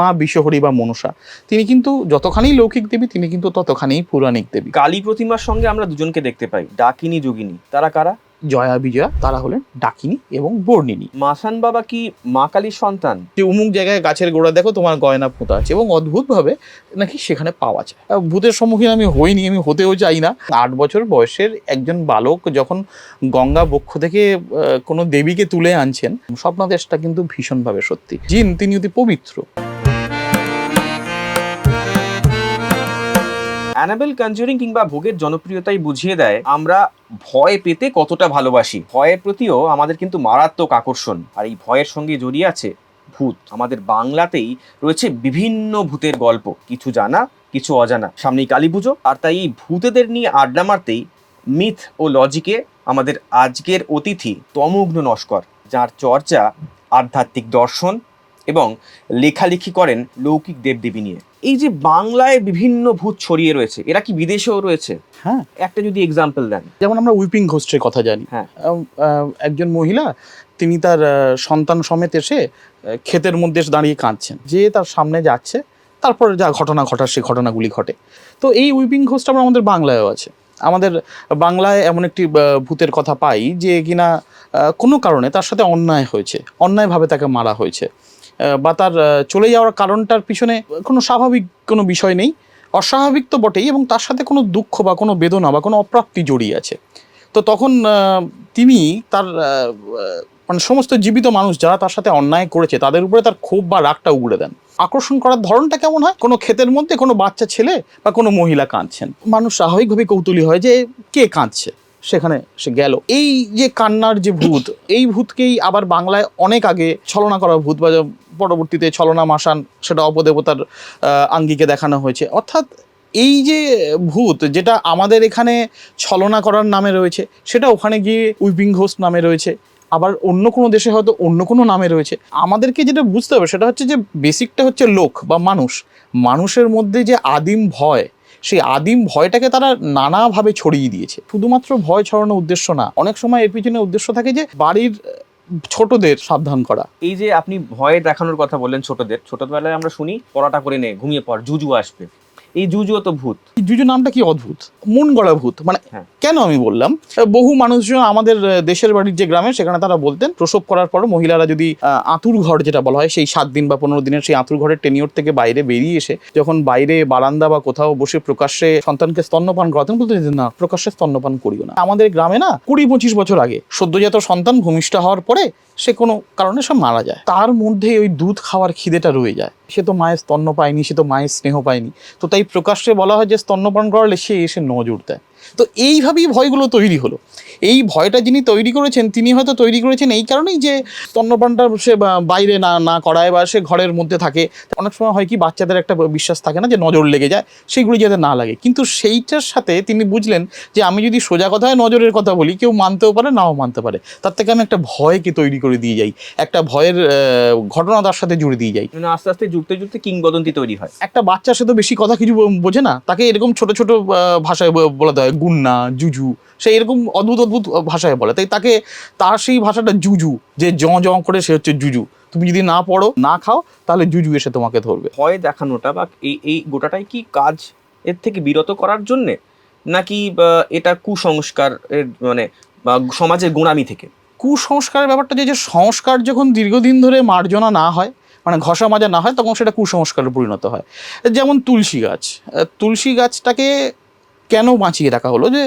মা বিশ্বহরি বা মনসা তিনি কিন্তু যতখানি লৌকিক দেবী তিনি কিন্তু ততখানি পৌরাণিক দেবী। কালী প্রতিমার সঙ্গে আমরা দুজনকে দেখতে পাই ডাকিনী যোগিনী। তারা কারা? জয়া বিজয়া তারা হলেন ডাকিনী এবং বর্ণিনী। মাসান বাবা কি মা কালীর সন্তান? যে উমুক জায়গায় গাছের গোড়া দেখো তোমার গয়না পোঁতা আছে এবং অদ্ভুতভাবে নাকি সেখানে পাওয়া যায়। ভূতের সম্মুখীন আমি হইনি আমি হতেও চাই না। আট বছর বয়সের একজন বালক যখন গঙ্গা বক্ষ থেকে কোনো দেবীকে তুলে আনছেন স্বপ্নাদেশটা কিন্তু ভীষণভাবে সত্যি। জিন তিনি অতি পবিত্র। অ্যানাবেল কনজুরিং কিংবা ভোগের জনপ্রিয়তাই বুঝিয়ে দেয়, আমরা ভয় পেতে কতটা ভালোবাসি। ভয়ের প্রতিও আমাদের কিন্তু মারাত্মক আকর্ষণ। আর এই ভয়ের সঙ্গে জড়িয়ে আছে ভূত। আমাদের বাংলাতেই রয়েছে বিভিন্ন ভূতের গল্প। কিছু জানা, কিছু অজানা। সামনেই কালী পুজো, আর তাই এই ভূতেদের নিয়ে আড্ডা মারতেই মিথ ও লজিকে আমাদের আজকের অতিথি তমগ্ন নস্কর, যার চর্চা আধ্যাত্মিক দর্শন এবং লেখালেখি করেন লৌকিক দেবদেবী নিয়ে। এই যে বাংলায় বিভিন্ন ভূত ছড়িয়ে রয়েছে এরা কি বিদেশেও রয়েছে? হ্যাঁ। একটা যদি এক্সাম্পল দেন। যেমন আমরা উইপিং ঘোস্টের কথা জানি। হ্যাঁ। একজন মহিলা তিনি তার সন্তান সমেত এসে ক্ষেতের মধ্যে এসে দাঁড়িয়ে কাঁদছেন। যে তার সামনে যাচ্ছে তারপরে যা ঘটনা ঘটার সেই ঘটনাগুলি ঘটে। তো এই উইপিং ঘোস্ট আমরা আমাদের বাংলায়ও আছে। আমাদের বাংলায় এমন একটি ভূতের কথা পাই যে কিনা কোনো কারণে তার সাথে অন্যায় হয়েছে। অন্যায়ভাবে তাকে মারা হয়েছে। বা তার চলে যাওয়ার কারণটার পিছনে কোনো স্বাভাবিক কোনো বিষয় নেই। অস্বাভাবিক তো বটেই এবং তার সাথে কোনো দুঃখ বা কোনো বেদনা বা কোনো অপ্রাপ্তি জড়িয়ে আছে। তো তখন তিনি তার মানে সমস্ত জীবিত মানুষ যারা তার সাথে অন্যায় করেছে, তাদের উপরে তার ক্ষোভ বা রাগটা উগড়ে দেন। আকর্ষণ করার ধরনটা কেমন হয়? কোনো ক্ষেতের মধ্যে কোনো বাচ্চা ছেলে বা কোনো মহিলা কাঁদছেন। মানুষ স্বাভাবিকভাবে কৌতূহলী হয় যে কে কাঁদছে? সেখানে সে গেল। এই যে কান্নার যে ভূত, এই ভূতকেই আবার বাংলায় অনেক আগে ছলনা করা ভূত বা পরবর্তীতে ছলনা মাসান সেটা অপদেবতার আঙ্গিকে দেখানো হয়েছে। অর্থাৎ এই যে ভূত যেটা আমাদের এখানে ছলনা করার নামে রয়েছে, সেটা ওখানে গিয়ে উইপিং ঘোস্ট নামে রয়েছে। আবার অন্য কোনো দেশে হয়তো অন্য কোনো নামে রয়েছে। আমাদেরকে যেটা বুঝতে হবে সেটা হচ্ছে যে বেসিকটা হচ্ছে লোক বা মানুষ। মানুষের মধ্যে যে আদিম ভয় সেই আদিম ভয়টাকে তারা নানাভাবে ছড়িয়ে দিয়েছে। শুধুমাত্র ভয় ছড়ানোর উদ্দেশ্য না, অনেক সময় এর পিছনে উদ্দেশ্য থাকে যে বাড়ির ছোটদের সাবধান করা। এই যে আপনি ভয় দেখানোর কথা বললেন ছোটদের, ছোটবেলায় আমরা শুনি, পড়াটা করে নে, ঘুমিয়ে পড়, জুজু আসবে। এই জুজুও তো ভূত। এই জুজু নামটা কি অদ্ভুত? মন গড়া ভূত। মানে হ্যাঁ। কেন আমি বললাম? বহু মানুষজন আমাদের দেশের বাড়ির যে গ্রামে সেখানে তারা বলতেন প্রসব করার পর মহিলারা যদি আঁতুর ঘর যেটা বলা হয় সেই সাত দিন বা পনেরো দিনের সেই আঁতুর ঘরের টেনিওর থেকে বাইরে বেরিয়ে এসে যখন বাইরে বারান্দা বা কোথাও বসে প্রকাশ্যে সন্তানকে স্তন্যপান করাতেন বলতে না প্রকাশ্যে স্তন্যপান করিও না। আমাদের গ্রামে না কুড়ি পঁচিশ বছর আগে সদ্যজাত সন্তান ভূমিষ্ঠ হওয়ার পরে সে কোনো কারণে সব মারা যায়। তার মধ্যে ওই দুধ খাওয়ার খিদেটা রয়ে যায়। সে তো মায়ের স্তন্য পায়নি, সে তো মায়ের স্নেহ পায়নি। তো তাই প্রকাশ্যে বলা হয় যে স্তন্যপান করালে সে এসে নজর দেয়। তো এইভাবেই ভয়গুলো তৈরি হলো। এই ভয়টা যিনি তৈরি করেছেন তিনি হয়তো তৈরি করেছেন এই কারণেই যে স্তন্যপানটা সে বাইরে না না করায় বা সে ঘরের মধ্যে থাকে। অনেক সময় হয় কি বাচ্চাদের একটা বিশ্বাস থাকে না যে নজর লেগে যায় সেইগুলি যাতে না লাগে। কিন্তু সেইটার সাথে তিনি বুঝলেন যে আমি যদি সোজা কথায় নজরের কথা বলি কেউ মানতেও পারে নাও মানতে পারে। তার থেকে আমি একটা ভয়কে তৈরি করে দিয়ে যাই একটা ভয়ের ঘটনা তার সাথে জুড়ে দিয়ে যাই। মানে আস্তে আস্তে জুড়তে জুড়তে কিংবদন্তি তৈরি হয়। একটা বাচ্চা সে তো বেশি কথা কিছু বোঝে না তাকে এরকম ছোট ছোট ভাষায় ব- বলাতে হয় গুন্না জুজু সে এরকম অদ্ভুত অদ্ভুত ভাষায় বলে। তাই তাকে তার সেই ভাষাটা জুজু যে জ জ করে সে হচ্ছে জুজু। তুমি যদি না পড়ো না খাও তাহলে জুজু এসে তোমাকে ধরবে। ভয় দেখানোটা বা এই এই গোটাটাই কি কাজ এর থেকে বিরত করার জন্যে? নাকি এটা কুসংস্কার এর মানে বা সমাজের গোড়ামি থেকে? কুসংস্কারের ব্যাপারটা যে যে সংস্কার যখন দীর্ঘদিন ধরে মার্জনা না হয় মানে ঘষা মাজা না হয় তখন সেটা কুসংস্কারে পরিণত হয়। যেমন তুলসী গাছ। তুলসী গাছটাকে কেন বাঁচিয়ে রাখা হলো? যে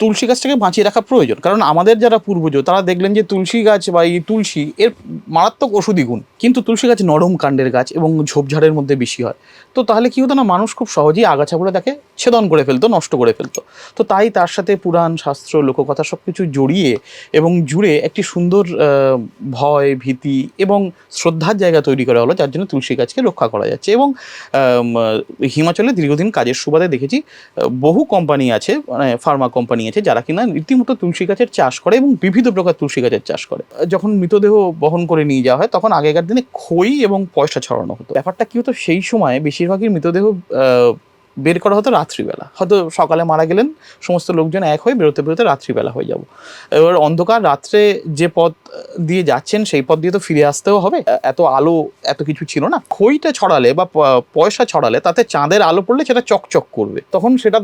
তুলসী গাছটাকে বাঁচিয়ে রাখা প্রয়োজন। কারণ আমাদের যারা পূর্বজ তারা দেখলেন যে তুলসী গাছ বা এই তুলসী, এর মারাত্মক ওষুধি গুণ। কিন্তু তুলসী গাছ নরম কাণ্ডের গাছ এবং ঝোপঝাড়ের মধ্যে বেশি হয়। তো তাহলে কী হতো না, মানুষ খুব সহজেই আগাছাগুলো তাকে ছেদন করে ফেলতো, নষ্ট করে ফেলতো। তো তাই তার সাথে পুরাণ, শাস্ত্র, লোককথা সব কিছু জড়িয়ে এবং জুড়ে একটি সুন্দর ভয়, ভীতি এবং শ্রদ্ধার জায়গা তৈরি করা হলো, যার জন্য তুলসী গাছকে রক্ষা করা যাচ্ছে। এবং হিমাচলে দীর্ঘদিন কাজের সুবাদে দেখেছি বহু কোম্পানি আছে মানে ফার্মা কোম্পানি আছে যারা কিনা রীতিমতো তুলসী গাছের চাষ করে এবং বিভিন্ন প্রকার তুলসী গাছের চাষ করে। যখন মৃতদেহ বহন করে নিয়ে যাওয়া হয়, তখন আগেকার দিনে খই এবং পয়সা ছড়ানো হতো। ব্যাপারটা কি হতো, সেই সময় বেশিরভাগই মৃতদেহ বের করা হতো রাত্রিবেলা। হয়তো সকালে মারা গেলেন সমস্ত লোকজন এক হয়ে বেরোতে বেরোতে রাত্রিবেলা হয়ে যাব। এবার অন্ধকার রাত্রে যে পথ দিয়ে যাচ্ছেন সেই পথ দিয়ে তো ফিরে আসতেও হবে। এত আলো এত কিছু ছিল না। খইটা ছড়ালে বা পয়সা ছড়ালে তাতে চাঁদের আলো পড়লে সেটা চকচক করবে। তখন সেটা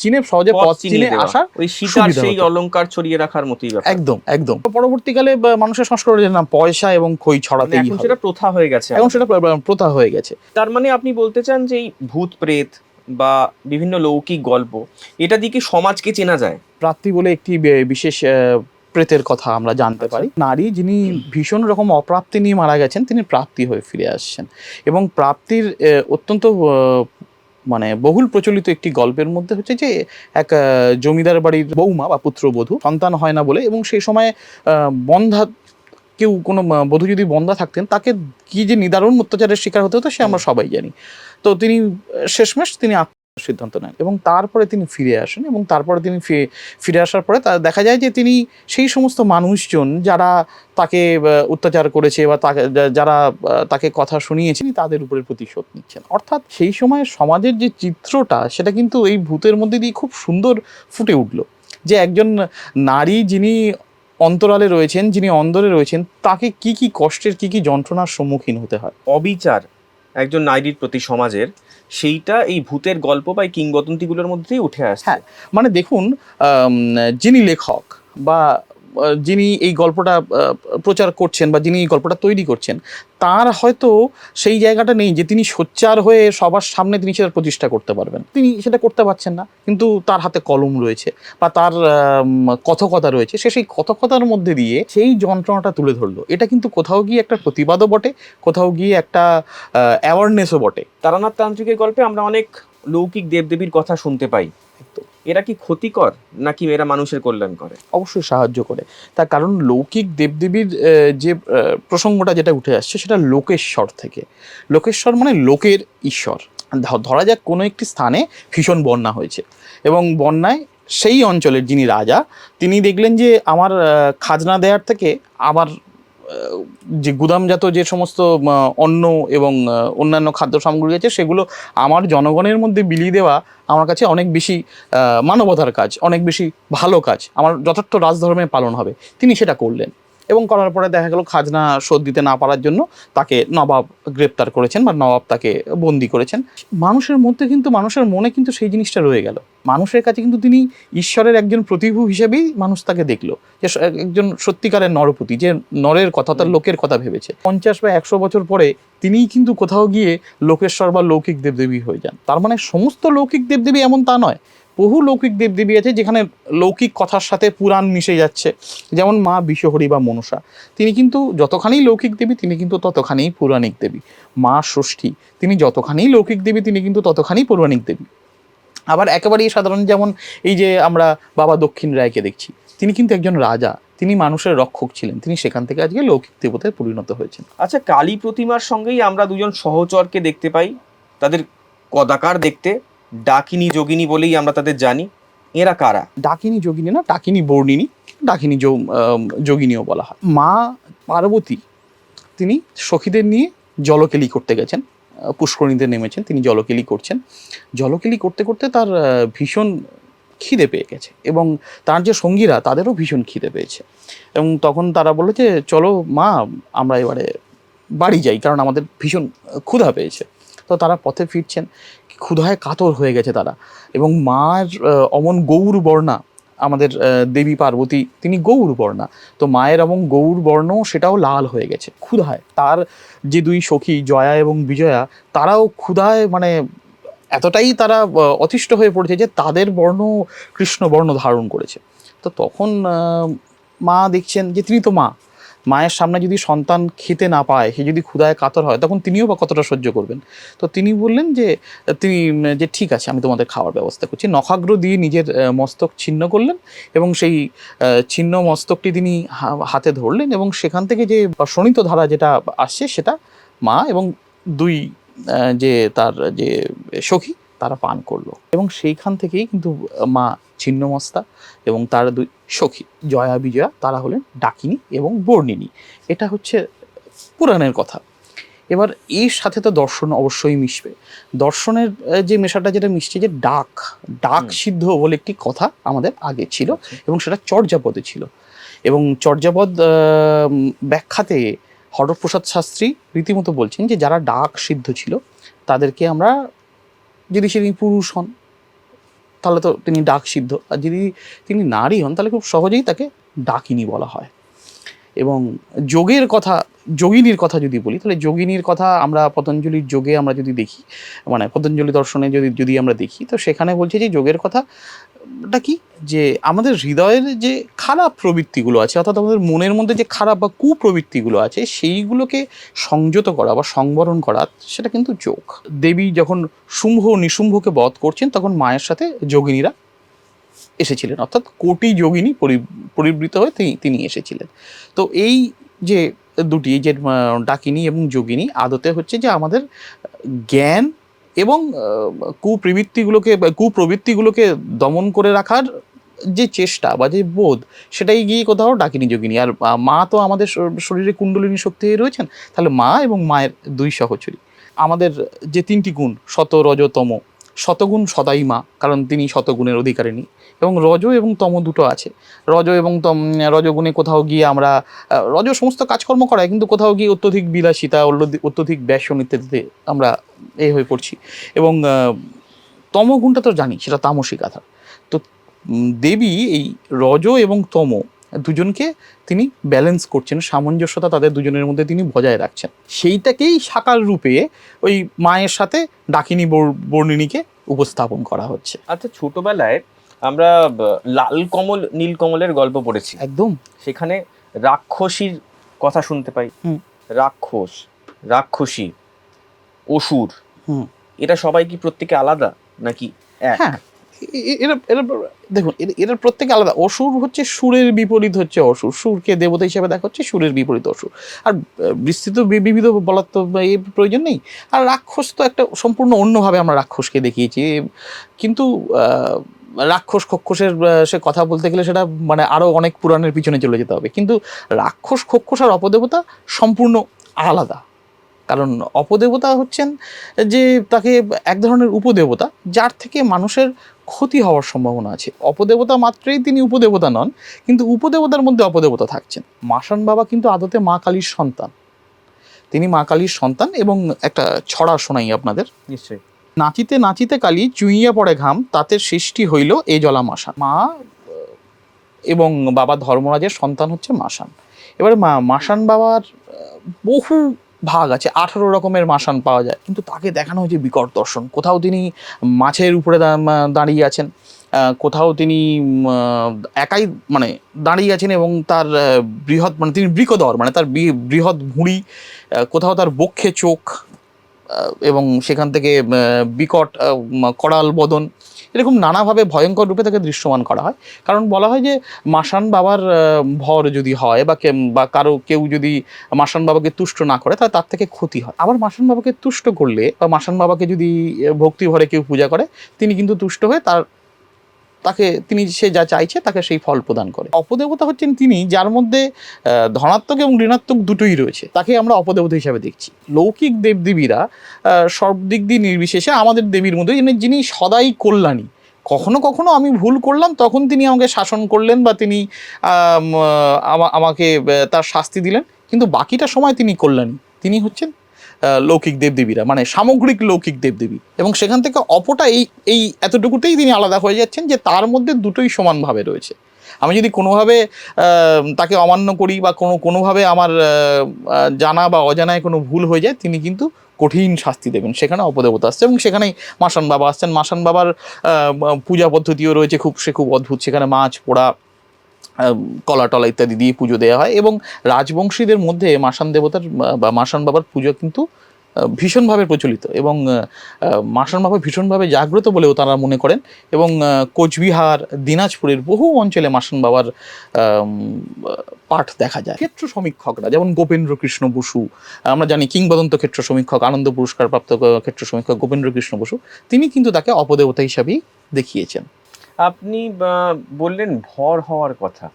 চিনে সহজে পথ চিনে। আসার ওই সীতার সেই। অলংকার ছড়িয়ে রাখার মতোই একদম একদম। পরবর্তীকালে মানুষের সংস্কার হয়েছে না পয়সা এবং খই ছড়াতে সেটা প্রথা হয়ে গেছে এখন সেটা প্রথা হয়ে গেছে। তার মানে আপনি বলতে চান যে এই ভূত প্রেত বা বিভিন্ন লৌকিক গল্প এটা দিয়ে কি সমাজকে চেনা যায়? প্রাপ্তি বলে একটি বিশেষ প্রেতের কথা আমরা জানতে আচ্ছা। পারি নারী যিনি ভীষণ রকম অপ্রাপ্তি নিয়ে মারা গেছেন তিনি প্রাপ্তি হয়ে ফিরে আসছেন। এবং প্রাপ্তির অত্যন্ত মানে বহুল প্রচলিত একটি গল্পের মধ্যে হচ্ছে যে এক জমিদার বাড়ির বৌমা বা পুত্রবধূ সন্তান হয় না বলে এবং সেই সময় বন্ধা কেউ কোনো বধূ যদি বন্ধা থাকতেন তাকে কি যে নিদারুণ অত্যাচারের শিকার হতে হতো সে আমরা সবাই জানি। তো তিনি, শেষমেশ তিনি সিদ্ধান্ত নেন এবং তারপরে তিনি ফিরে আসেন এবং তারপরে তিনি ফিরে আসার পরে তা দেখা যায় যে তিনি সেই সমস্ত মানুষজন যারা তাকে অত্যাচার করেছে বা তাকে যারা তাকে কথা শুনিয়েছে, তিনি তাদের উপরে প্রতিশোধ নিচ্ছেন। অর্থাৎ সেই সময় সমাজের যে চিত্রটা, সেটা কিন্তু এই ভূতের মধ্যে দিয়ে খুব সুন্দর ফুটে উঠল যে একজন নারী যিনি অন্তরালে রয়েছেন, যিনি অন্দরে রয়েছেন, তাকে কি কি কষ্টের, কি কি যন্ত্রণার সম্মুখীন হতে হয়? অবিচার। একজন নারীর প্রতি সমাজের, সেইটা এই ভূতের গল্প বা কিংবদন্তিগুলোর মধ্যেই উঠে আসে হ্যাঁ। মানে দেখুন যিনি লেখক বা যিনি এই গল্পটা প্রচার করছেন বা যিনি এই গল্পটা তৈরি করছেন তার হয়তো সেই জায়গাটা নেই যে তিনি সোচ্চার হয়ে সবার সামনে তিনি সেটা প্রতিষ্ঠা করতে পারবেন। তিনি সেটা করতে পারছেন না কিন্তু তার হাতে কলম রয়েছে বা তার কথকতা রয়েছে। সে সেই কথকতার মধ্যে দিয়ে সেই যন্ত্রণাটা তুলে ধরলো। এটা কিন্তু কোথাও গিয়ে একটা প্রতিবাদও বটে কোথাও গিয়ে একটা অ্যাওয়ারনেসও বটে। তারানাথ তান্ত্রিকের গল্পে আমরা অনেক লৌকিক দেবদেবীর কথা শুনতে পাই। এরা কি ক্ষতিকর নাকি এরা মানুষের কল্যাণ করে? অবশ্যই সাহায্য করে। তার কারণ লৌকিক দেবদেবীর যে প্রসঙ্গটা যেটা উঠে আসছে সেটা লোকেশ্বর থেকে। লোকেশ্বর মানে লোকের ঈশ্বর। ধরা যাক কোনো একটি স্থানে ভীষণ বন্যা হয়েছে এবং বন্যায় সেই অঞ্চলের যিনি রাজা, তিনি দেখলেন যে আমার খাজনা দেওয়ার থেকে আমার যে গুদামজাত যে সমস্ত অন্ন এবং অন্যান্য খাদ্য সামগ্রী আছে, সেগুলো আমার জনগণের মধ্যে বিলিয়ে দেওয়া আমার কাছে অনেক বেশি মানবতার কাজ, অনেক বেশি ভালো কাজ। আমার যথার্থ রাজধর্মে পালন হবে। তিনি সেটা করলেন। এবং করার পরে দেখা গেল খাজনা শোধ দিতে না পারার জন্য তাকে নবাব গ্রেপ্তার করেছেন বা নবাব তাকে বন্দি করেছেন। মানুষের মধ্যে কিন্তু, মানুষের মনে কিন্তু সেই জিনিসটা রয়ে গেল। মানুষের কাছে কিন্তু তিনি ঈশ্বরের একজন প্রতিভু হিসেবেই মানুষ তাকে দেখল। যে একজন সত্যিকারের নরপতি, যে নরের কথা, তার লোকের কথা ভেবেছে। পঞ্চাশ বা একশো বছর পরে তিনিই কিন্তু কোথাও গিয়ে লোকেশ্বর বা লৌকিক দেবদেবী হয়ে যান। তার মানে সমস্ত লৌকিক দেবদেবী এমন তা নয়। বহু লৌকিক দেবদেবী আছে যেখানে লৌকিক কথার সাথে পুরাণ মিশে যাচ্ছে। যেমন মা বিশ্বহরি বা মনসা। তিনি কিন্তু যতখানি লৌকিক দেবী, তিনি কিন্তু ততখানি পৌরাণিক দেবী। মা ষষ্ঠী, তিনি যতখানি লৌকিক দেবী, তিনি কিন্তু ততখানি পৌরাণিক দেবী। আবার একেবারেই সাধারণ যেমন এই যে আমরা বাবা দক্ষিণ রায়কে দেখছি, তিনি কিন্তু একজন রাজা। তিনি মানুষের রক্ষক ছিলেন। তিনি সেখান থেকে আজকে লৌকিক দেবতায় পরিণত হয়েছেন। আচ্ছা কালী প্রতিমার সঙ্গেই আমরা দুজন সহচরকে দেখতে পাই। তাদের কদাকার দেখতে। ডাকিনী যোগিনী বলেই আমরা তাদের জানি। এরা কারা? ডাকিনী যোগিনী না, ডাকিনী বর্ণিনী, ডাকিনী যোগিনীও বলা হয়। মা পার্বতী, তিনি সখীদের নিয়ে জলকেলি করতে গেছেন পুষ্করিণীতে নেমেছেন, তিনি জলকেলি করছেন। জলকেলি করতে করতে তার ভীষণ খিদে পেয়ে গেছে এবং তার যে সঙ্গীরা, তাদেরও ভীষণ খিদে পেয়েছে। এবং তখন তারা বলল যে, চলো মা, আমরা এবারে বাড়ি যাই, কারণ আমাদের ভীষণ ক্ষুধা পেয়েছে। তো তারা পথে ফিরছেন। ক্ষুধায় কাতর হয়ে গেছে তারা। এবং মার অমন গৌর বর্ণা আমাদের দেবী পার্বতী, তিনি গৌর বর্ণা। তো মায়ের এবং গৌর বর্ণ সেটাও লাল হয়ে গেছে, ক্ষুধায়। তার যে দুই সখী, জয়া এবং বিজয়া, তারাও ক্ষুধায় মানে এতটাই তারা অতিষ্ঠ হয়ে পড়েছে যে তাদের বর্ণ কৃষ্ণ বর্ণ ধারণ করেছে। তো তখন মা দেখছেন যে তিনি তো মা মায়ের সামনে যদি সন্তান খেতে না পায়, সে যদি ক্ষুদায় কাতর হয়, তখন তিনিও বা কতটা সহ্য করবেন? তো তিনি বললেন যে, তিনি যে ঠিক আছে, আমি তোমাদের খাওয়ার ব্যবস্থা করছি। নখাগ্র দিয়ে নিজের মস্তক ছিন্ন করলেন এবং সেই ছিন্ন মস্তকটি তিনি হাতে ধরলেন এবং সেখান থেকে যে শোণিত ধারা যেটা আসছে, সেটা মা এবং দুই যে তার, যে সখী, তারা পান করল। এবং সেইখান থেকেই কিন্তু মা ছিন্নমস্তা এবং তার দুই সখী জয়া বিজয়া তারা হলেন ডাকিনী এবং বর্ণিনী। এটা হচ্ছে পুরাণের কথা। এবার এর সাথে তো দর্শন অবশ্যই মিশবে। দর্শনের যে মেশাটা যেটা মিশছে যে ডাক ডাক সিদ্ধ বলে একটি কথা আমাদের আগে ছিল এবং সেটা চর্যাপদে ছিল। এবং চর্যাপদ ব্যাখ্যাতে হরপ্রসাদ শাস্ত্রী রীতিমতো বলছেন যে যারা ডাক সিদ্ধ ছিল তাদেরকে আমরা যদি সেদিন পুরুষ হন তাহলে তো তিনি ডাক সিদ্ধ। আর যদি তিনি নারী হন, তাহলে খুব সহজেই তাকে ডাকিনী বলা হয়। এবং যোগের কথা, যোগিনীর কথা যদি বলি, তাহলে যোগিনীর কথা আমরা, পতঞ্জলির যোগে আমরা যদি দেখি মানে পতঞ্জলি দর্শনে যদি যদি আমরা দেখি, তো সেখানে বলছে যে যোগের কথা টা কি? যে আমাদের হৃদয়ের যে খারাপ প্রবৃত্তিগুলো আছে, অর্থাৎ আমাদের মনের মধ্যে যে খারাপ বা কুপ্রবৃত্তিগুলো আছে, সেইগুলোকে সংযত করা বা সংবরণ করা, সেটা কিন্তু যোগ। দেবী যখন শুম্ভ নিশুম্ভকে বধ করছেন, তখন মায়ের সাথে যোগিনীরা এসেছিলেন। অর্থাৎ কোটি যোগিনী পরি- পরিবৃত হয়ে তিনি এসেছিলেন। তো এই যে দুটি যে ডাকিনী এবং যোগিনী, আদতে হচ্ছে যে আমাদের জ্ঞান এবং কুপ্রবৃত্তিগুলোকে কুপ্রবৃত্তিগুলোকে দমন করে রাখার যে চেষ্টা বা যে বোধ, সেটাই গিয়ে কোথাও ডাকিনি যোগিনী। আর মা তো আমাদের শরীরে কুণ্ডলিনী শক্তি হয়ে রয়েছেন, তাহলে মা এবং মায়ের দুই সহচরী। আমাদের যে তিনটি গুণ, শত রজতম শতগুণ সদাই মা, কারণ তিনি শতগুণের অধিকারিণী। এবং রজ এবং তম দুটো আছে। রজ এবং তম রজগুণে কোথাও গিয়ে আমরা রজ সমস্ত কাজকর্ম করায়, কিন্তু কোথাও গিয়ে অত্যধিক বিলাসিতা অত্যধিক ব্যাসন ইত্যাদিতে আমরা এ হয়ে পড়ছি। এবং তমগুণটা তো জানি, সেটা তামসিক আধার। তো দেবী এই রজ এবং তম দুজনকে তিনি ব্যালেন্স করছেন সামঞ্জস্যতা তাদের দুজনের মধ্যে তিনি বজায় রাখছেন। সেইটাকেই সাকার রূপে ওই মায়ের সাথে ডাকিনী বর্ণিনীকে উপস্থাপন করা হচ্ছে। আচ্ছা ছোটবেলায় আমরা লাল কমল নীল কমলের গল্প পড়েছি। একদম। সেখানে রাক্ষসীর কথা শুনতে পাই। হুম। রাক্ষস রাক্ষসী অসুর হুম। এটা সবাই কি প্রত্যেকে আলাদা নাকি হ্যাঁ এরা এরা, দেখুন এরা- এরা প্রত্যেকে আলাদা। অসুর হচ্ছে সুরের বিপরীত হচ্ছে অসুর। সুরকে দেবতা হিসেবে দেখা হচ্ছে সুরের বিপরীত অসুর। আর বিস্তৃত বিবিধ বলার তো এই প্রয়োজন নেই। আর রাক্ষস তো একটা সম্পূর্ণ অন্যভাবে আমরা রাক্ষসকে দেখিয়েছি। কিন্তু রাক্ষস খক্ষসের সে কথা বলতে গেলে সেটা মানে আরও অনেক পুরাণের পিছনে চলে যেতে হবে। কিন্তু রাক্ষস খক্ষস আর অপদেবতা সম্পূর্ণ আলাদা। কারণ অপদেবতা হচ্ছেন যে, তাকে এক ধরনের উপদেবতা, যার থেকে মানুষের ক্ষতি হওয়ার সম্ভাবনা আছে। অপদেবতা মাত্রেই তিনি উপদেবতা নন কিন্তু উপদেবতার মধ্যে অপদেবতা থাকছেন। মাসান বাবা কিন্তু আদতে মা কালীর সন্তান। তিনি মা কালীর সন্তান এবং একটা ছড়া শোনাই আপনাদের। নিশ্চয়ই। নাচিতে নাচিতে কালী চুইয়া পড়ে ঘাম তাতে সৃষ্টি হইল এ জলা মাসান মা এবং বাবা ধর্মরাজের সন্তান হচ্ছে মাসান এবার মা মাসান বাবার বহু ভাগ আছে, আঠারো রকমের মাসান পাওয়া যায়। কিন্তু তাকে দেখানো হয়েছে বিকট দর্শন। কোথাও তিনি মাছের উপরে দাঁড়িয়ে আছেন কোথাও তিনি একাই মানে দাঁড়িয়ে আছেন এবং তার বৃহৎ মানে তিনি বৃকদর মানে তার বৃহৎ ভুঁড়ি কোথাও তার বক্ষে চোখ এবং সেখান থেকে বিকট করাল বদন এরকম নানাভাবে ভয়ঙ্কর রূপে তাকে দৃশ্যমান করা হয়। কারণ বলা হয় যে মাসান বাবার ভর যদি হয় বা বা কারও কেউ যদি মাসান বাবাকে তুষ্ট না করে তাহলে তার থেকে ক্ষতি হয়। আবার মাসান বাবাকে তুষ্ট করলে বা মাসান বাবাকে যদি ভক্তিভরে ভক্তি ভরে কেউ পূজা করে, তিনি কিন্তু তুষ্ট হয়ে তার তাকে তিনি সে যা চাইছে তাকে সেই ফল প্রদান করে। অপদেবতা হচ্ছেন তিনি যার মধ্যে ধনাত্মক এবং ঋণাত্মক দুটোই রয়েছে। তাকে আমরা অপদেবতা হিসাবে দেখছি। লৌকিক দেবদেবীরা সব দিক দিয়ে নির্বিশেষে আমাদের দেবীর মধ্যে, যিনি সদাই কল্যাণী। কখনো কখনো আমি ভুল করলাম, তখন তিনি আমাকে শাসন করলেন বা তিনি, আমা- আমাকে তার শাস্তি দিলেন। কিন্তু বাকিটা সময় তিনি কল্যাণী। তিনি হচ্ছেন লৌকিক দেবদেবীরা মানে সামগ্রিক লৌকিক দেবদেবী। এবং সেখান থেকে অপটা এই এই এতটুকুতেই তিনি আলাদা হয়ে যাচ্ছেন যে তার মধ্যে দুটোই সমানভাবে রয়েছে। আমি যদি কোনোভাবে তাকে অমান্য করি বা কোনো, কোনোভাবে আমার জানা বা অজানায় কোনো ভুল হয়ে যায়, তিনি কিন্তু কঠিন শাস্তি দেবেন। সেখানে অপদেবতা আসছে এবং সেখানেই মাসান বাবা আসছেন। মাসান বাবার পূজা পদ্ধতিও রয়েছে, খুব, সে খুব অদ্ভুত। সেখানে মাছ, পোড়া কলা, টলা ইত্যাদি দিয়ে পুজো দেওয়া হয় এবং রাজবংশীদের মধ্যে মাসান দেবতার, বা মাসান বাবার পুজো কিন্তু ভীষণভাবে প্রচলিত এবং মাসান বাবা ভীষণভাবে জাগ্রত বলেও তারা মনে করেন এবং কোচবিহার, দিনাজপুরের বহু অঞ্চলে মাসান বাবার পাঠ দেখা যায়। ক্ষেত্র সমীক্ষকরা যেমন গোপেন্দ্র কৃষ্ণ বসু, আমরা জানি কিংবদন্ত ক্ষেত্র সমীক্ষক, আনন্দ পুরস্কার প্রাপ্ত ক্ষেত্র সমীক্ষক গোপেন্দ্র কৃষ্ণ বসু, তিনি কিন্তু তাকে অপদেবতা হিসাবেই দেখিয়েছেন। আপনি বললেন ভর হওয়ার কথা।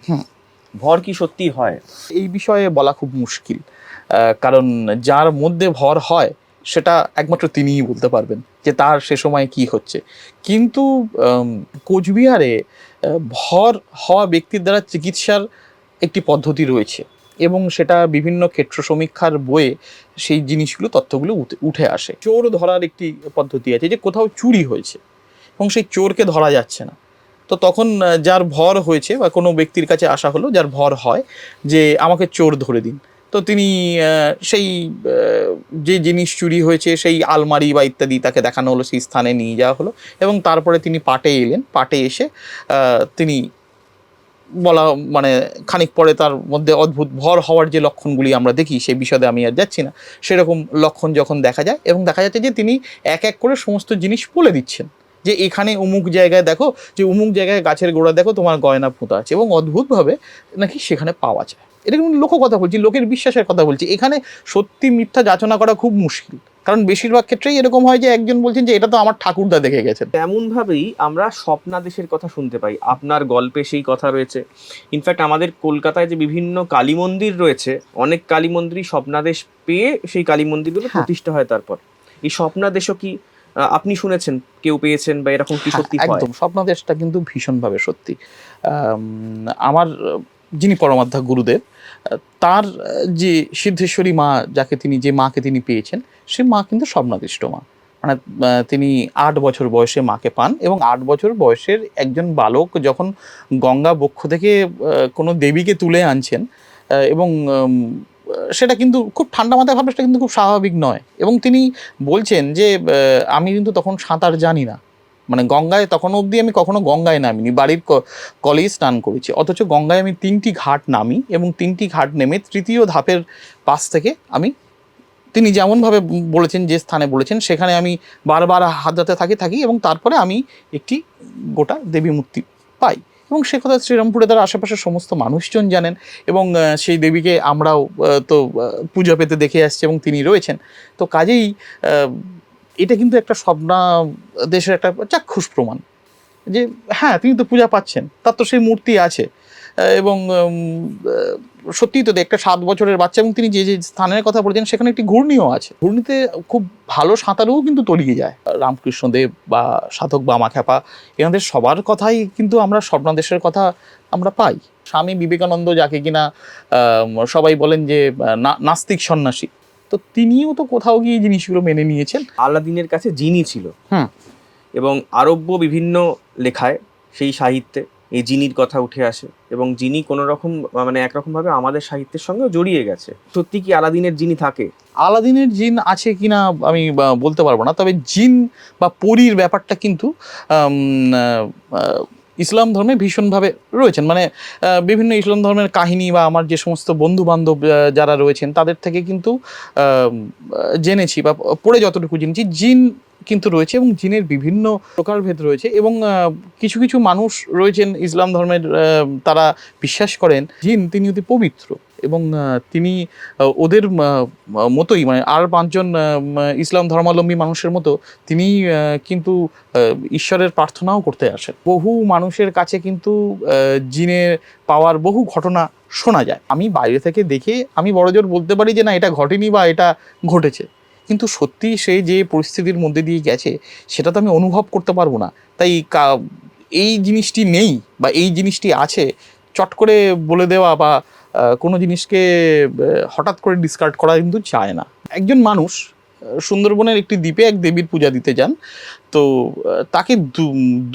ভর কি সত্যি হয়? এই বিষয়ে বলা খুব মুশকিল। কারণ যার মধ্যে ভর হয় সেটা একমাত্র তিনিই বলতে পারবেন যে তার সে সময় কি হচ্ছে। কিন্তু কোচবিহারে ভর হওয়া ব্যক্তির দ্বারা চিকিৎসার একটি পদ্ধতি রয়েছে এবং সেটা বিভিন্ন ক্ষেত্র সমীক্ষার বইয়ে সেই জিনিসগুলো তথ্যগুলো উঠে- উঠে আসে। চোর ধরার একটি পদ্ধতি আছে যে কোথাও চুরি হয়েছে এবং সেই চোরকে ধরা যাচ্ছে না। তো তখন যার ভর হয়েছে বা কোনো ব্যক্তির কাছে আসা হলো, যার ভর হয় যে আমাকে চোর ধরে দিন। তো তিনি সেই যে জিনিস চুরি হয়েছে, সেই আলমারি বা ইত্যাদি তাকে দেখানো হলো, সেই স্থানে নিয়ে যাওয়া হলো এবং তারপরে তিনি পাটে এলেন। পাটে এসে তিনি বলা মানে খানিক পরে তার মধ্যে অদ্ভুত ভর হওয়ার যে লক্ষণগুলি আমরা দেখি সেই বিষয়ে আমি আর যাচ্ছি না। সেরকম লক্ষণ যখন দেখা যায় এবং দেখা যাচ্ছে যে তিনি এক এক করে সমস্ত জিনিস বলে দিচ্ছেন। যে এখানে অমুক জায়গায় দেখো যে অমুক জায়গায় গাছের গোড়া দেখো তোমার গয়না পোঁতা আছে এবং অদ্ভুতভাবে নাকি সেখানে পাওয়া যায়। এটা কিন্তু লোক কথা বলছি লোকের বিশ্বাসের কথা বলছি। এখানে সত্যি মিথ্যা যাচনা করা খুব মুশকিল। কারণ বেশিরভাগ ক্ষেত্রেই এরকম হয় যে একজন বলছেন যে এটা তো আমার ঠাকুরদা দেখে গেছেন। তেমন ভাবেই আমরা স্বপ্নাদেশের কথা শুনতে পাই। আপনার গল্পে সেই কথা রয়েছে। ইনফ্যাক্ট আমাদের কলকাতায় যে বিভিন্ন কালী মন্দির রয়েছে অনেক কালী মন্দিরই স্বপ্নাদেশ পেয়ে সেই কালী মন্দিরগুলো হ্যাঁ। প্রতিষ্ঠা হয় তারপর। এই স্বপ্নাদেশও কি আপনি শুনেছেন কেউ পেয়েছেন বা এরকম কি সত্যি হ্যাঁ, হয় একদম স্বপ্নাদেশটা কিন্তু ভীষণভাবে সত্যি। আমার যিনি পরমাধ্যা গুরুদেব তার যে সিদ্ধেশ্বরী মা যাকে তিনি যে মাকে তিনি পেয়েছেন সে মা কিন্তু স্বপ্নাদিষ্ট মা। মানে তিনি আট বছর বয়সে মাকে পান এবং আট বছর বয়সের একজন বালক যখন গঙ্গা বক্ষ থেকে কোনো দেবীকে তুলে আনছেন এবং সেটা কিন্তু খুব ঠান্ডা মাথায় ভাবলে সেটা কিন্তু খুব স্বাভাবিক নয়। এবং তিনি বলছেন যে আমি কিন্তু তখন সাঁতার জানি না। মানে গঙ্গায় তখন অবধি আমি কখনো গঙ্গায় নামিনি, বাড়ির ক- কলেই স্নান করেছি। অথচ গঙ্গায় আমি তিনটি ঘাট নামি এবং তিনটি ঘাট নেমে তৃতীয় ধাপের পাশ থেকে আমি, তিনি যেমনভাবে বলেছেন, যে স্থানে বলেছেন, সেখানে আমি বারবার হাত থাকি থাকি এবং তারপরে আমি একটি গোটা দেবী মূর্তি পাই। এবং সে কথা শ্রীরামপুরে তার আশেপাশের সমস্ত মানুষজন জানেন এবং সেই দেবীকে আমরাও তো পূজা পেতে দেখে আসছি এবং তিনি রয়েছেন। তো কাজেই এটা কিন্তু একটা স্বপ্না দেশের একটা চাক্ষুষ প্রমাণ। যে হ্যাঁ তিনি তো পূজা পাচ্ছেন, তার তো সেই মূর্তি আছে। এবং সত্যিই তো একটা সাত বছরের বাচ্চা এবং তিনি যে যে স্থানের কথা বলেছেন সেখানে একটি ঘূর্ণিও আছে। ঘূর্ণিতে খুব ভালো সাঁতারও কিন্তু তলিয়ে যায়। রামকৃষ্ণদেব বা সাধক বামা খ্যাপা এনাদের সবার কথাই কিন্তু আমরা স্বপ্নাদেশের কথা আমরা পাই। স্বামী বিবেকানন্দ যাকে কিনা সবাই বলেন যে নাস্তিক সন্ন্যাসী। তো তিনিও তো কোথাও গিয়ে জিনিসগুলো মেনে নিয়েছেন। আলাদিনের কাছে জিনি ছিল। হুম। এবং আরব্য বিভিন্ন লেখায় সেই সাহিত্যে এই জিনির কথা উঠে আসে এবং জিনি কোনো রকম মানে একরকমভাবে আমাদের সাহিত্যের সঙ্গে জড়িয়ে গেছে। সত্যি কি আলাদিনের জিনি থাকে? আলাদিনের জিন আছে কিনা আমি বলতে পারব না, তবে জিন বা পরীর ব্যাপারটা কিন্তু ইসলাম ধর্মে ভীষণভাবে রয়েছেন। মানে বিভিন্ন ইসলাম ধর্মের কাহিনী বা আমার যে সমস্ত বন্ধু বান্ধব যারা রয়েছেন, তাদের থেকে কিন্তু জেনেছি বা পড়ে যতটুকু জেনেছি। জিন কিন্তু রয়েছে এবং জিনের বিভিন্ন প্রকারভেদ রয়েছে এবং কিছু কিছু মানুষ রয়েছেন ইসলাম ধর্মের তারা বিশ্বাস করেন। জিন তিনি অতি পবিত্র। এবং তিনি ওদের মতোই মানে আর পাঁচজন ইসলাম ধর্মাবলম্বী মানুষের মতো, তিনি কিন্তু ঈশ্বরের প্রার্থনাও করতে আসেন। বহু মানুষের কাছে কিন্তু জিনের পাওয়ার বহু ঘটনা শোনা যায়। আমি বাইরে থেকে দেখে, আমি বড়জোর বলতে পারি যে, না, এটা ঘটেনি বা এটা ঘটেছে। কিন্তু সত্যি সে যে পরিস্থিতির মধ্যে দিয়ে গেছে, সেটা তো আমি অনুভব করতে পারব না। তাই এই জিনিসটি নেই বা এই জিনিসটি আছে, চট করে বলে দেওয়া বা কোনো জিনিসকে হঠাৎ করে ডিসকার্ড করা কিন্তু চায় না। একজন মানুষ সুন্দরবনের একটি দ্বীপে এক দেবীর পূজা দিতে যান, তো তাকে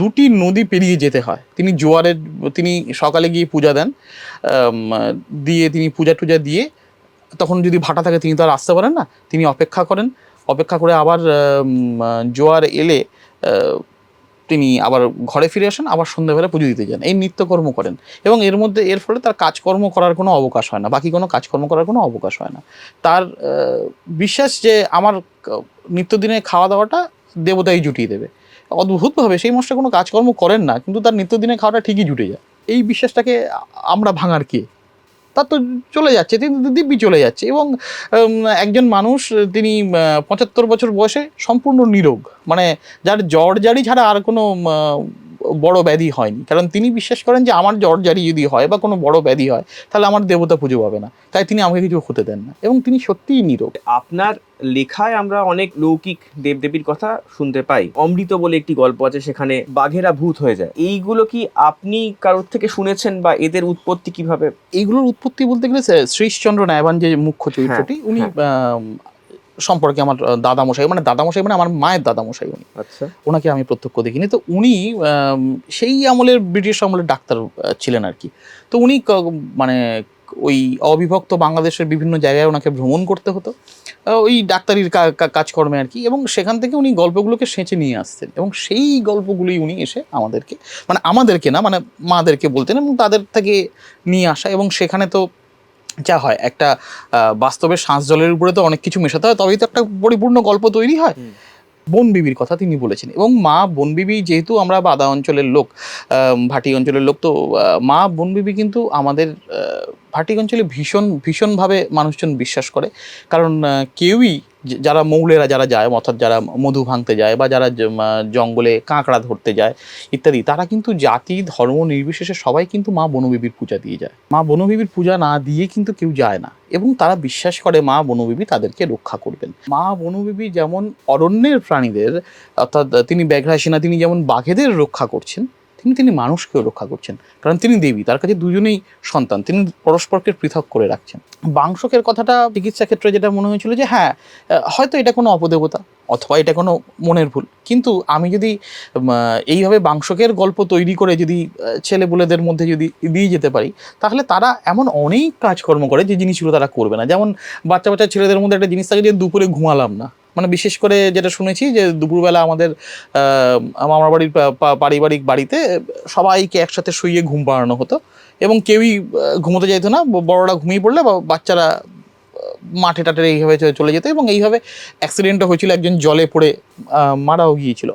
দুটি নদী পেরিয়ে যেতে হয়। তিনি জোয়ারের, তিনি সকালে গিয়ে পূজা দেন দিয়ে তিনি পূজা টুজা দিয়ে, তখন যদি ভাটা থাকে তিনি তো আর আসতে পারেন না, তিনি অপেক্ষা করেন। অপেক্ষা করে আবার জোয়ার এলে তিনি আবার ঘরে ফিরে আসেন, আবার সন্ধ্যাবেলা পুজো দিতে যান। এই নিত্যকর্ম করেন এবং এর মধ্যে, এর ফলে তার কাজকর্ম করার কোনো অবকাশ হয় না, বাকি কোনো কাজকর্ম করার কোনো অবকাশ হয় না। তার বিশ্বাস যে আমার নিত্যদিনে খাওয়া দাওয়াটা দেবতাই জুটিয়ে দেবে। অদ্ভুতভাবে সেই মশলা কোনো কাজকর্ম করেন না, কিন্তু তার নিত্যদিনে খাওয়াটা ঠিকই জুটে যায়। এই বিশ্বাসটাকে আমরা ভাঙার কে? তার তো চলে যাচ্ছে তিনি তো দিব্যি চলে যাচ্ছে এবং একজন মানুষ, তিনি পঁচাত্তর বছর বয়সে সম্পূর্ণ নিরোগ। মানে যার জ্বর জারি ছাড়া আর কোনো বড় ব্যাধি হয়নি। কারণ তিনি বিশ্বাস করেন যে আমার জ্বর জারি যদি হয় বা কোনো বড় ব্যাধি হয় তাহলে আমার দেবতা পুজো পাবে না। তাই তিনি আমাকে কিছু হতে দেন না। এবং তিনি সত্যিই নীরব আপনার লেখায় আমরা অনেক লৌকিক দেবদেবীর কথা শুনতে পাই। অমৃত বলে একটি গল্প আছে সেখানে বাঘেরা ভূত হয়ে যায়। এইগুলো কি আপনি কারোর থেকে শুনেছেন বা এদের উৎপত্তি কীভাবে? এইগুলোর উৎপত্তি বলতে গেলে শ্রীশচন্দ্র নায়বান যে মুখ্য চরিত্রটি উনি আম, সম্পর্কে আমার দাদামশাই মানে দাদামশাই মানে আমার মায়ের দাদামশাই উনি। আচ্ছা। ওনাকে আমি প্রত্যক্ষ দেখিনি। তো উনি সেই আমলের ব্রিটিশ আমলের ডাক্তার ছিলেন আর কি। তো উনি মানে ওই অবিভক্ত বাংলাদেশের বিভিন্ন জায়গায় ওনাকে ভ্রমণ করতে হতো। ওই ডাক্তারির কাজকর্মে আর কি। এবং সেখান থেকে উনি গল্পগুলোকে সেঁচে নিয়ে আসতেন। এবং সেই গল্পগুলি উনি এসে আমাদেরকে মানে আমাদেরকে না মানে মাদেরকে বলতেন এবং তাদের থেকে নিয়ে আসা। এবং সেখানে তো যা হয় একটা বাস্তবে শ্বাস জলের উপরে তো অনেক কিছু মেশাতে হয় তবেই তো একটা পরিপূর্ণ গল্প তৈরি হয়। বনবিবির বন বিবির কথা তিনি বলেছেন এবং মা বনবিবি যেহেতু আমরা বাদা অঞ্চলের লোক ভাটি অঞ্চলের লোক তো মা বনবিবি কিন্তু আমাদের ভাটি অঞ্চলে ভীষণ ভীষণভাবে মানুষজন বিশ্বাস করে। কারণ কেউই যারা মৌলেরা যারা যায়, অর্থাৎ যারা মধু ভাঙতে যায় বা যারা জঙ্গলে কাঁকড়া ধরতে যায় ইত্যাদি, তারা কিন্তু জাতি, ধর্ম নির্বিশেষে সবাই কিন্তু মা বনবিবির পূজা দিয়ে যায়। মা বনবিবির পূজা না দিয়ে কিন্তু কেউ যায় না এবং তারা বিশ্বাস করে মা বনবিবি তাদেরকে রক্ষা করবেন। মা বনবিবি যেমন অরণ্যের প্রাণীদের, অর্থাৎ তিনি ব্যাঘ্রাসীনা, তিনি যেমন বাঘেদের রক্ষা করছেন তিনি তিনি মানুষকেও রক্ষা করছেন। কারণ তিনি দেবী, তার কাছে দুজনেই সন্তান। তিনি পরস্পরকে পৃথক করে রাখছেন। বাংশকের কথাটা চিকিৎসা ক্ষেত্রে যেটা মনে হয়েছিল যে হ্যাঁ হয়তো এটা কোনো অপদেবতা অথবা এটা কোনো মনের ভুল। কিন্তু আমি যদি এইভাবে বাংশকের গল্প তৈরি করে যদি ছেলেপুলেদের মধ্যে যদি দিয়ে যেতে পারি, তাহলে তারা এমন অনেক কাজকর্ম করে যে জিনিসগুলো তারা করবে না। যেমন বাচ্চা বাচ্চা ছেলেদের মধ্যে একটা জিনিস থাকে যে, দুপুরে ঘুমালাম না। মানে বিশেষ করে যেটা শুনেছি যে দুপুরবেলা আমাদের আমার বাড়ির পারিবারিক বাড়িতে সবাইকে একসাথে শুয়ে ঘুম পাড়ানো হতো এবং কেউই ঘুমোতে যেত না বড়রা ঘুমিয়ে পড়লে বাচ্চারা মাঠে টাটে এইভাবে চলে যেত এবং এইভাবে অ্যাক্সিডেন্টও হয়েছিল একজন জলে পড়ে মারাও গিয়েছিল।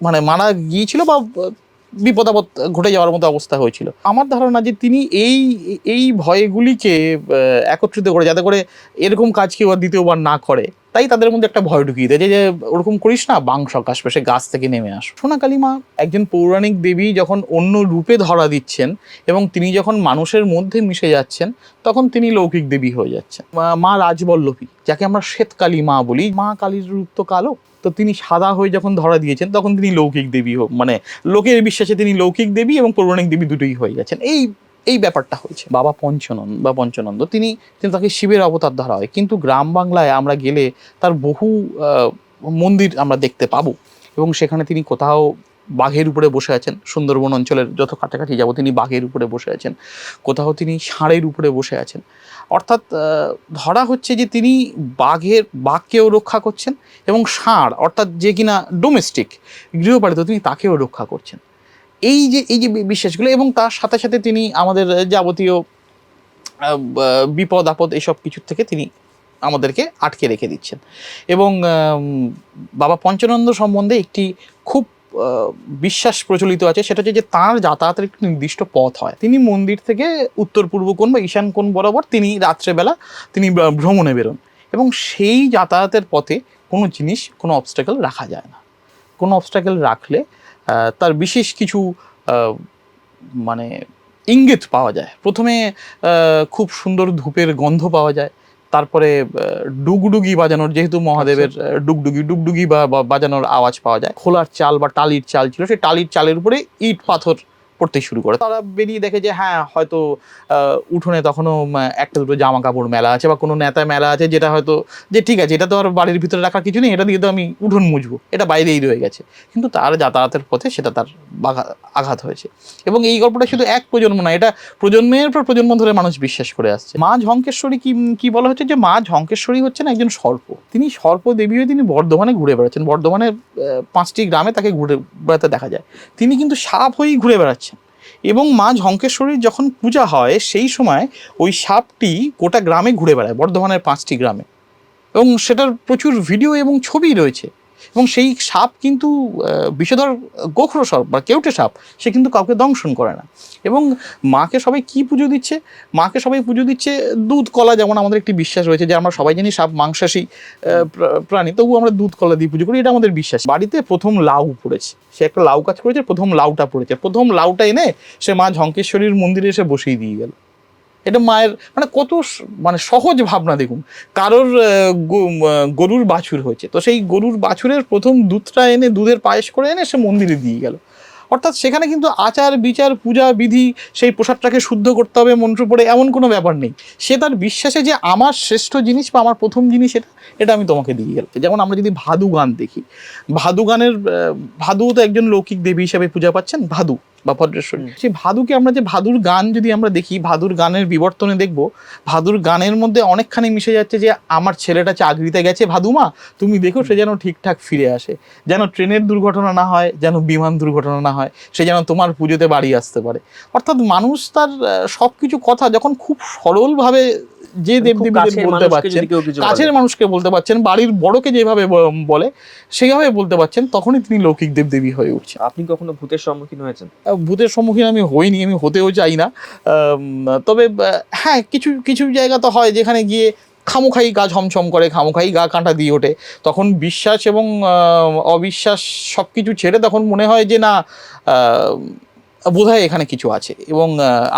মানে মারা গিয়েছিল বা আহ, বিপদ আপদ ঘটে যাওয়ার মতো অবস্থা হয়েছিল। আমার ধারণা যে তিনি এই এই ভয়গুলিকে একত্রিত করে যাতে করে এরকম কাজ কেউ আর দ্বিতীয়বার না করে। তাই তাদের মধ্যে একটা ভয় ঢুকিয়ে দেয় যে ওরকম করিস না বাংশক আশপাশে গাছ থেকে নেমে আস সোনাকালী মা একজন পৌরাণিক দেবী যখন অন্য রূপে ধরা দিচ্ছেন এবং তিনি যখন মানুষের মধ্যে মিশে যাচ্ছেন, তখন তিনি লৌকিক দেবী হয়ে যাচ্ছেন। মা- মা রাজবল্লভী, যাকে আমরা শ্বেতকালী মা বলি, মা কালীর রূপ তো কালো, তো তিনি সাদা হয়ে যখন ধরা দিয়েছেন, তখন তিনি লৌকিক দেবী হোক মানে লোকের বিশ্বাসে তিনি লৌকিক দেবী এবং পৌরাণিক দেবী দুটোই হয়ে গেছেন। এই এই ব্যাপারটা হয়েছে। বাবা পঞ্চনন্দ, বা পঞ্চনন্দ, তিনি তিনি তাকে শিবের অবতার ধরা হয়। কিন্তু গ্রাম বাংলায় আমরা গেলে তার বহু মন্দির আমরা দেখতে পাবো। এবং সেখানে তিনি কোথাও বাঘের উপরে বসে আছেন। সুন্দরবন অঞ্চলের যত কাছাকাছি যাব, তিনি বাঘের উপরে বসে আছেন। কোথাও তিনি ষাঁড়ের উপরে বসে আছেন। অর্থাৎ ধরা হচ্ছে যে তিনি বাঘের, বাঘকেও রক্ষা করছেন এবং ষাঁড়, অর্থাৎ যে কিনা ডোমেস্টিক গৃহপালিত, তিনি তাকেও রক্ষা করছেন। এই যে এই যে বিশ্বাসগুলো এবং তার সাথে সাথে তিনি আমাদের যাবতীয় বিপদ, আপদ এসব কিছুর থেকে তিনি আমাদেরকে আটকে রেখে দিচ্ছেন। এবং বাবা পঞ্চানন্দ সম্বন্ধে একটি খুব বিশ্বাস প্রচলিত আছে, সেটা হচ্ছে যে তাঁর যাতায়াতের একটি নির্দিষ্ট পথ হয়। তিনি মন্দির থেকে উত্তর পূর্ব কোণ বা ঈশান কোণ বরাবর তিনি রাত্রেবেলা তিনি ভ্রমণে বেরোন। এবং সেই যাতায়াতের পথে কোনো জিনিস, কোনো অবস্টাকেল রাখা যায় না। কোনো অবস্টাকেল রাখলে তার বিশেষ কিছু মানে ইঙ্গিত পাওয়া যায়। প্রথমে খুব সুন্দর ধূপের গন্ধ পাওয়া যায়। তারপরে ডুগডুগি বাজানোর যেহেতু মহাদেবের ডুগডুগি ডুগডুগি বা বা- বাজানোর আওয়াজ পাওয়া যায়। খোলার চাল বা টালির চাল ছিল সেই টালির চালের উপরে ইট পাথর পড়তে শুরু করে। তারা বেরিয়ে দেখে যে হ্যাঁ হয়তো উঠোনে তখনও একটা দুটো জামা কাপড় মেলা আছে বা কোনো নেতা মেলা আছে যেটা হয়তো যে ঠিক আছে এটা তো আর বাড়ির ভিতরে রাখার কিছু নেই এটা দিয়ে তো আমি উঠোন মুজবো এটা বাইরেই রয়ে গেছে। কিন্তু তার যাতায়াতের পথে সেটা তার আঘাত হয়েছে। এবং এই গল্পটা শুধু এক প্রজন্ম না এটা প্রজন্মের পর প্রজন্ম ধরে মানুষ বিশ্বাস করে আসছে। মা ঝঙ্কেশ্বরী কি কি বলা হচ্ছে যে মা ঝঙ্কেশ্বরী হচ্ছেন একজন সর্প। তিনি সর্প দেবী হয়ে তিনি বর্ধমানে ঘুরে বেড়াচ্ছেন। বর্ধমানে আহ, পাঁচটি গ্রামে তাকে ঘুরে বেড়াতে দেখা যায়। তিনি কিন্তু সাপ হয়েই ঘুরে বেড়াচ্ছেন। এবং মা ঝঙ্কেশ্বরীর যখন পূজা হয়, সেই সময় ওই সাপটি গোটা গ্রামে ঘুরে বেড়ায়, বর্ধমানের পাঁচটি গ্রামে। এবং সেটার প্রচুর ভিডিও এবং ছবি রয়েছে। এবং সেই সাপ কিন্তু বিষধর গোখরো সাপ বা কেউটে সাপ, সে কিন্তু কাউকে দংশন করে না। এবং মাকে সবাই কি পুজো দিচ্ছে? মাকে সবাই পুজো দিচ্ছে দুধ কলা যেমন আমাদের একটি বিশ্বাস রয়েছে যে আমরা সবাই জানি সাপ মাংসাশী প্রাণী তবু আমরা দুধ কলা দিয়ে পুজো করি, এটা আমাদের বিশ্বাস। বাড়িতে প্রথম লাউ পড়েছে, সে একটা লাউ কাজ করেছে, প্রথম লাউটা পড়েছে, প্রথম লাউটা এনে সে মা ঝঙ্কেশ্বরীর মন্দিরে এসে বসিয়ে দিয়ে গেল। এটা মায়ের মানে কত মানে সহজ ভাবনা দেখুন। কারোর গরুর বাছুর হয়েছে। তো সেই গরুর বাছুরের প্রথম দুধটা এনে, দুধের পায়েস করে এনে সে মন্দিরে দিয়ে গেল। অর্থাৎ সেখানে কিন্তু আচার, বিচার, পূজা, বিধি, সেই প্রসাদটাকে শুদ্ধ করতে হবে, মন্ত্র পড়ে, এমন কোনো ব্যাপার নেই। সে তার বিশ্বাসে যে আমার শ্রেষ্ঠ জিনিস বা আমার প্রথম জিনিস এটা এটা আমি তোমাকে দিয়ে গেলাম। যেমন আমরা যদি ভাদু গান দেখি, ভাদু গানের ভাদু তো একজন লৌকিক দেবী হিসাবে পূজা পাচ্ছেন, ভাদু। বা ভদ্রেশ্বরী। সেই ভাদুকে আমরা যে ভাদুর গান যদি আমরা দেখি, ভাদুর গানের বিবর্তনে দেখব, ভাদুর গানের মধ্যে অনেকখানি মিশে যাচ্ছে যে, আমার ছেলেটা চাকরিতে গেছে, ভাদুমা, তুমি দেখো সে যেন ঠিকঠাক ফিরে আসে। যেন ট্রেনের দুর্ঘটনা না হয়, যেন বিমান দুর্ঘটনা না হয়, সে যেন তোমার পুজোতে বাড়ি আসতে পারে। অর্থাৎ মানুষ তার সব কিছু কথা যখন খুব সরলভাবে যে খুব দেবদেবীদের বলতে পারছেন। কাছের মানুষকে বলতে পারছেন বাড়ির বড়কে যেভাবে বলে সেইভাবে বলতে পারছেন তখনই তিনি লৌকিক দেবদেবী হয়ে উঠছে আপনি কখনো ভূতের সম্মুখীন হয়েছেন? ভূতের সম্মুখীন আমি হইনি আমি হতেও চাই না। তবে হ্যাঁ কিছু কিছু জায়গা তো হয় যেখানে গিয়ে খামোখাই গা ঝমঝম করে খামোখাই গা কাঁটা দিয়ে ওঠে। তখন বিশ্বাস এবং অবিশ্বাস সব কিছু ছেড়ে তখন মনে হয় যে না বোধ হয় এখানে কিছু আছে। এবং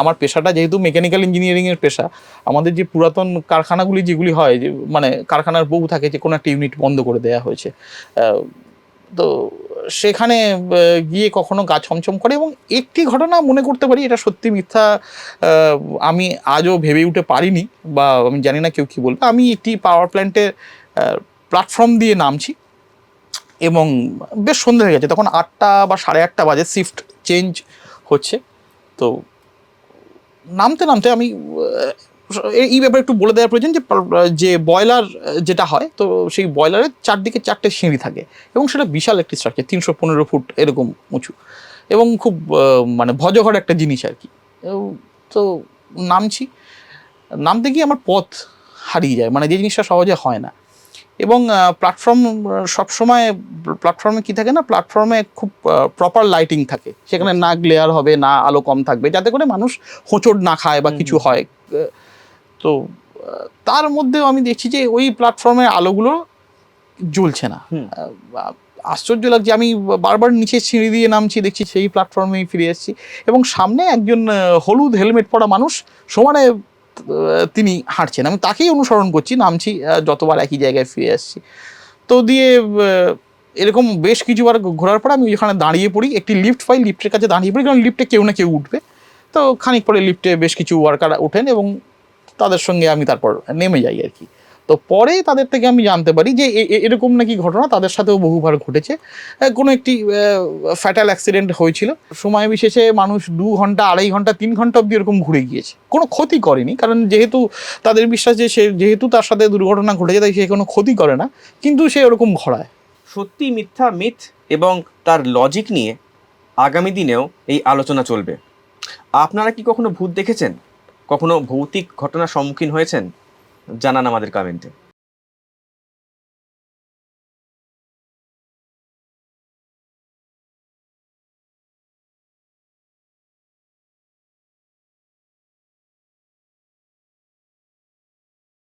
আমার পেশাটা যেহেতু মেকানিক্যাল ইঞ্জিনিয়ারিংয়ের পেশা, আমাদের যে পুরাতন কারখানাগুলি যেগুলি হয়, যে মানে কারখানার বউ থাকে যে, কোনো একটা ইউনিট বন্ধ করে দেওয়া হয়েছে। তো সেখানে গিয়ে কখনো গা ছমছম করে এবং একটি ঘটনা মনে করতে পারি, এটা সত্যি মিথ্যা আমি আজও ভেবে উঠে পারিনি বা আমি জানি না কেউ কি বলবে। আমি একটি পাওয়ার প্ল্যান্টের প্ল্যাটফর্ম দিয়ে নামছি এবং বেশ সন্ধে হয়ে গেছে। তখন আটটা বা সাড়ে আটটা বাজে শিফট চেঞ্জ হচ্ছে। তো নামতে নামতে আমি এই- ব্যাপারে একটু বলে দেওয়ার প্রয়োজন যে যে বয়লার যেটা হয়, তো সেই বয়লারের চারদিকে চারটে সিঁড়ি থাকে এবং সেটা বিশাল একটি স্ট্রাকচার তিনশো পনেরো ফুট এরকম উঁচু এবং খুব মানে ভজঘর একটা জিনিস আর কি। তো নামছি। নামতে গিয়ে আমার পথ হারিয়ে যায় মানে যে জিনিসটা সহজে হয় না। এবং প্ল্যাটফর্ম সবসময় প্ল্যাটফর্মে কি থাকে না প্ল্যাটফর্মে খুব প্রপার লাইটিং থাকে। সেখানে না গ্লেয়ার হবে না আলো কম থাকবে যাতে করে মানুষ হোঁচট না খায় বা কিছু হয়। তো তার মধ্যেও আমি দেখছি যে ওই প্ল্যাটফর্মের আলোগুলো জ্বলছে না। আশ্চর্য লাগছে আমি বারবার নিচে সিঁড়ি দিয়ে নামছি দেখছি সেই প্ল্যাটফর্মেই ফিরে এসেছি। এবং সামনে একজন হলুদ হেলমেট পরা মানুষ সমানে তিনি হাঁটছেন। আমি তাকেই অনুসরণ করছি, নামছি যতবার একই জায়গায় ফিরে আসছি। তো দিয়ে এরকম বেশ কিছুবার ঘোরার পর আমি ওখানে দাঁড়িয়ে পড়ি। একটি লিফট পাই, লিফটের কাছে দাঁড়িয়ে পড়ি, কারণ লিফটে কেউ না কেউ উঠবে। তো খানিক পরে লিফটে বেশ কিছু ওয়ার্কার ওঠেন এবং তাদের সঙ্গে আমি তারপর নেমে যাই আর কি। তো পরে তাদের থেকে আমি জানতে পারি যে এরকম নাকি ঘটনা, তাদের সাথেও বহুবার ঘটেছে। কোনো একটি ফ্যাটাল অ্যাক্সিডেন্ট হয়েছিল। সময় বিশেষে মানুষ দু ঘণ্টা, আড়াই ঘণ্টা, তিন ঘণ্টা অবধি এরকম ঘুরে গিয়েছে। কোনো ক্ষতি করেনি, কারণ যেহেতু তাদের বিশ্বাস যে সে, যেহেতু তার সাথে দুর্ঘটনা ঘটেছে, তাই সে কোনো ক্ষতি করে না। কিন্তু সে ওরকম ঘোরায় সত্যি মিথ্যা, মিথ এবং তার লজিক নিয়ে আগামী দিনেও এই আলোচনা চলবে। আপনারা কি কখনো ভূত দেখেছেন? কখনো ভৌতিক ঘটনার সম্মুখীন হয়েছেন? জানান আমাদের কমেন্টে